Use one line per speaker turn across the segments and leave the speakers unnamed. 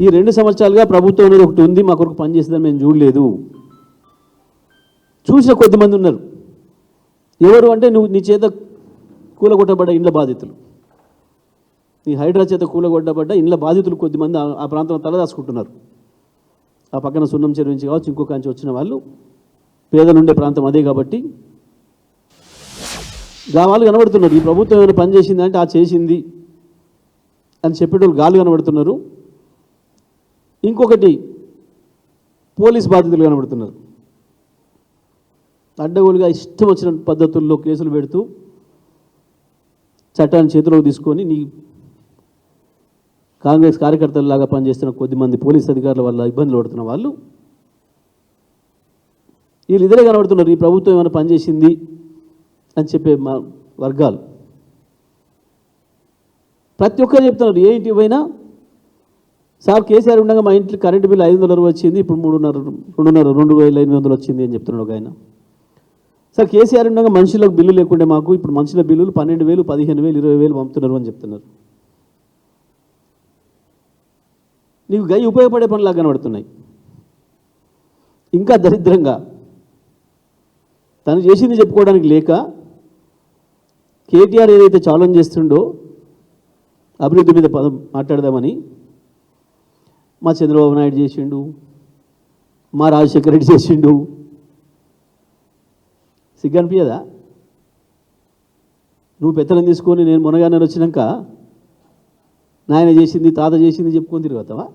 ఈ రెండు సంవత్సరాలుగా ప్రభుత్వం అనేది ఒకటి ఉంది మా కొరకు పనిచేసిందని మేము చూడలేదు. చూసిన కొద్దిమంది ఉన్నారు. ఎవరు అంటే నువ్వు నీ చేత కూలగొట్టబడ్డ ఇండ్ల బాధితులు. ఈ హైడ్రా చేత కూలగొట్టబడ్డ ఇండ్ల బాధితులు కొద్దిమంది ఆ- ప్రాంతం ప్రాంతంలో తలదాచుకుంటున్నారు. ఆ పక్కన సున్నం చెరువు నుంచి కావచ్చు ఇంకో కాంచి వచ్చిన వాళ్ళు పేదలుండే ప్రాంతం అదే కాబట్టి గా వాళ్ళు కనబడుతున్నారు. ఈ ప్రభుత్వం ఏమైనా పని ఆ చేసింది. అని చెప్పేటోళ్ళు గాలు కనబడుతున్నారు. ఇంకొకటి పోలీస్ బాధితులు కనబడుతున్నారు. అడ్డగోలుగా ఇష్టం వచ్చిన పద్ధతుల్లో కేసులు పెడుతూ చట్టాన్ని చేతిలోకి తీసుకొని నీ కాంగ్రెస్ కార్యకర్తలలాగా పనిచేస్తున్న కొద్దిమంది పోలీస్ అధికారుల వల్ల ఇబ్బందులు పడుతున్న వాళ్ళు వీళ్ళు ఇద్దరే కనబడుతున్నారు ఈ ప్రభుత్వం ఏమైనా పనిచేసింది? అని చెప్పే మా వర్గాలు. ప్రతి ఒక్కరు చెప్తున్నారు ఏ ఇంటికి పోయినా? సార్ కేసీఆర్ ఉండగా మా ఇంట్లో కరెంటు బిల్లు ఐదు వందల వచ్చింది ఇప్పుడు మూడున్నర రెండున్నర రెండు వేల ఎనిమిది వందలు వచ్చింది అని చెప్తున్నాడు ఒక ఆయన. సార్ కేసీఆర్ ఉండగా మనుషులకు బిల్లు లేకుండే మాకు ఇప్పుడు మనుషుల బిల్లులు పన్నెండు వేలు పదిహేను వేలు ఇరవై వేలు పంపుతున్నారు అని చెప్తున్నారు. నీకు గై ఉపయోగపడే పనులాగా కనబడుతున్నాయి. ఇంకా దరిద్రంగా. తను చేసింది చెప్పుకోవడానికి లేక కేటీఆర్ ఏదైతే ఛాలెంజ్ చేస్తుండో అభివృద్ధి మీద పదం మాట్లాడదామని మా చంద్రబాబు నాయుడు చేసిండు మా రాజశేఖర రెడ్డి చేసిండు. సిగ్గనిపించదా నువ్వు పెత్తనం తీసుకొని నేను మునగానే వచ్చినాక నాయన చేసింది తాత చేసింది చెప్పుకొని తిరుగుతావా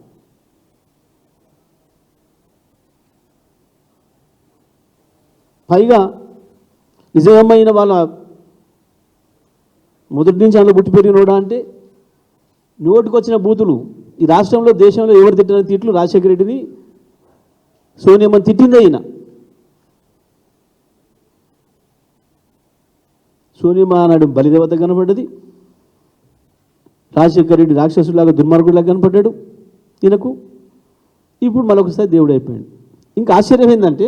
పైగా నిజమైన వాళ్ళ మొదటి నుంచి అందులో పుట్టి పెరిగినోడా అంటే నోటికొచ్చిన బూతులు. ఈ రాష్ట్రంలో దేశంలో ఎవరు తిట్టిన తిట్లు రాజశేఖర రెడ్డిని సోనియమ్మని తిట్టింది అయిన సోనియమ్మ నాడు బలిదేవత కనపడ్డది. రాజశేఖర రెడ్డి రాక్షసులాగా దుర్మార్గుడిలాగా కనపడ్డాడు ఈయనకు. ఇప్పుడు మరొకసారి దేవుడు అయిపోయాడు. ఇంకా ఆశ్చర్యం ఏంటంటే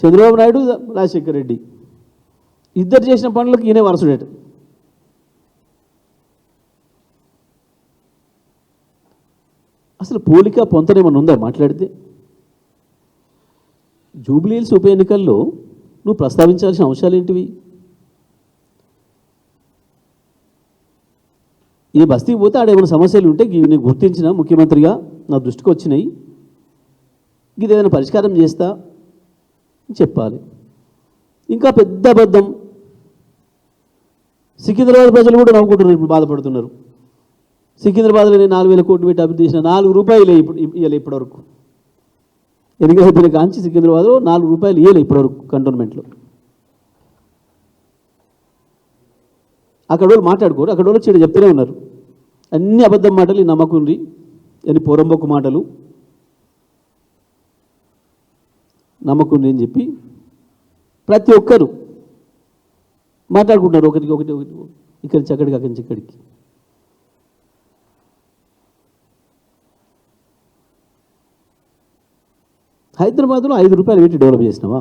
చంద్రబాబు నాయుడు రాజశేఖర రెడ్డి ఇద్దరు చేసిన పనులకు ఈయనే వరసుడేట అసలు పోలిక పొంతనేమన్నా ఉందా మాట్లాడితే? జూబ్లీహిల్స్ ఉప ఎన్నికల్లో నువ్వు ప్రస్తావించాల్సిన అంశాలు ఏంటివి? ఈ బస్తీకి పోతే ఆడేమైనా సమస్యలు ఉంటే ఇవి నేను గుర్తించిన ముఖ్యమంత్రిగా నా దృష్టికి వచ్చినాయి. ఇది ఏదైనా పరిష్కారం చేస్తా చెప్పాలి. ఇంకా పెద్ద అబద్ధం. సికింద్రాబాద్ ప్రజలు కూడా నవ్వుకుంటున్నారు ఇప్పుడు బాధపడుతున్నారు. సికింద్రాబాద్లో నేను నాలుగు వేల కోట్లు పెట్టి అభివృద్ధి చేసిన నాలుగు రూపాయలు ఇప్పుడు ఇవ్వాలి ఇప్పటివరకు ఎన్నికల అయిపోయిన కాంచి సికింద్రాబాద్లో నాలుగు రూపాయలు ఇవ్వలే ఇప్పటివరకు కంటోన్మెంట్లో అక్కడ వాళ్ళు మాట్లాడుకోరు అక్కడ వాళ్ళు చెడు చెప్తూనే ఉన్నారు అన్ని అబద్ధం మాటలు నమ్మకుండ్రి నమ్మకుంది అని పొరంబొక్కు మాటలు నమ్మకుంది అని చెప్పి ప్రతి ఒక్కరు మాట్లాడుకుంటున్నారు ఒకరికి ఒకటి ఒకటి ఇక్కడి నుంచి అక్కడికి అక్కడి నుంచి ఇక్కడికి హైదరాబాద్లో ఐదు రూపాయలు పెట్టి డెవలప్ చేసినావా?